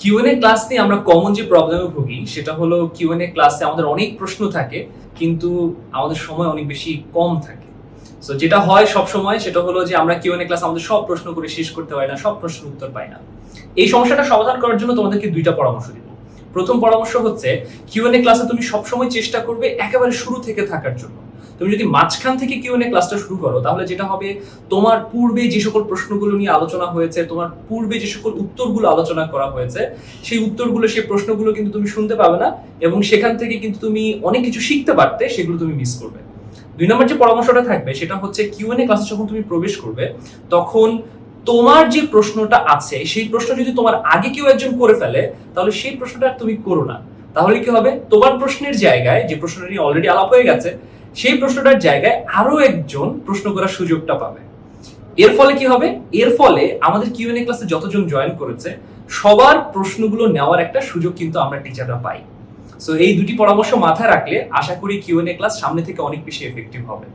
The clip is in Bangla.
কিউএনএ ক্লাস নিয়ে আমরা কমন যে প্রবলেমে ভুগি, সেটা হলো কিউএনএ ক্লাসে আমাদের অনেক প্রশ্ন থাকে, কিন্তু আমাদের সময় অনেক বেশি কম থাকে। সো যেটা হয় সব সময় সেটা হলো যে আমরা কিউএনএ ক্লাস আমাদের সব প্রশ্ন করে শেষ করতে পারি না, সব প্রশ্নের উত্তর পাই না। এই সমস্যাটা সমাধান করার জন্য তোমাদেরকে দুইটা পরামর্শ দিব। প্রথম পরামর্শ হচ্ছে কিউএনএ ক্লাসে তুমি সবসময় চেষ্টা করবে একেবারে শুরু থেকে থাকার জন্য। তুমি যদি মাঝখান থেকে কিউএনএ ক্লাসটা শুরু করো, তাহলে যেটা হবে, তোমার পূর্বে যে সকল প্রশ্নগুলো নিয়ে আলোচনা হয়েছে, তোমার পূর্বে যে সকল উত্তরগুলো আলোচনা করা হয়েছে, সেই উত্তরগুলো, সেই প্রশ্নগুলো কিন্তু তুমি শুনতে পাবে না এবং সেখান থেকে কিন্তু তুমি অনেক কিছু শিখতে পারতে, সেগুলো তুমি মিস করবে। দুই নম্বর যে পরামর্শটা থাকবে, সেটা হচ্ছে কিউএনএ ক্লাসে যখন তুমি প্রবেশ করবে, তখন তোমার যে প্রশ্নটা আছে, সেই প্রশ্ন যদি তোমার আগে কেউ একজন করে ফেলে, তাহলে সেই প্রশ্নটা তুমি করো না। তাহলে কি হবে? তোমার প্রশ্নের জায়গায় যে প্রশ্নটা নিয়ে অলরেডি আলাপ হয়ে গেছে সেই প্রশ্নটার জায়গায় আরও একজন প্রশ্ন করার সুযোগটা পাবে। এর ফলে কি হবে? এর ফলে আমাদের কিউএনএ ক্লাসে যতজন জয়েন করেছে, সবার প্রশ্নগুলো নেওয়ার একটা সুযোগ কিন্তু আমরা টিচাররা পাই। সো এই দুটি পরামর্শ মাথায় রাখলে আশা করি কিউএনএ ক্লাস সামনে থেকে অনেক বেশি এফেক্টিভ হবে।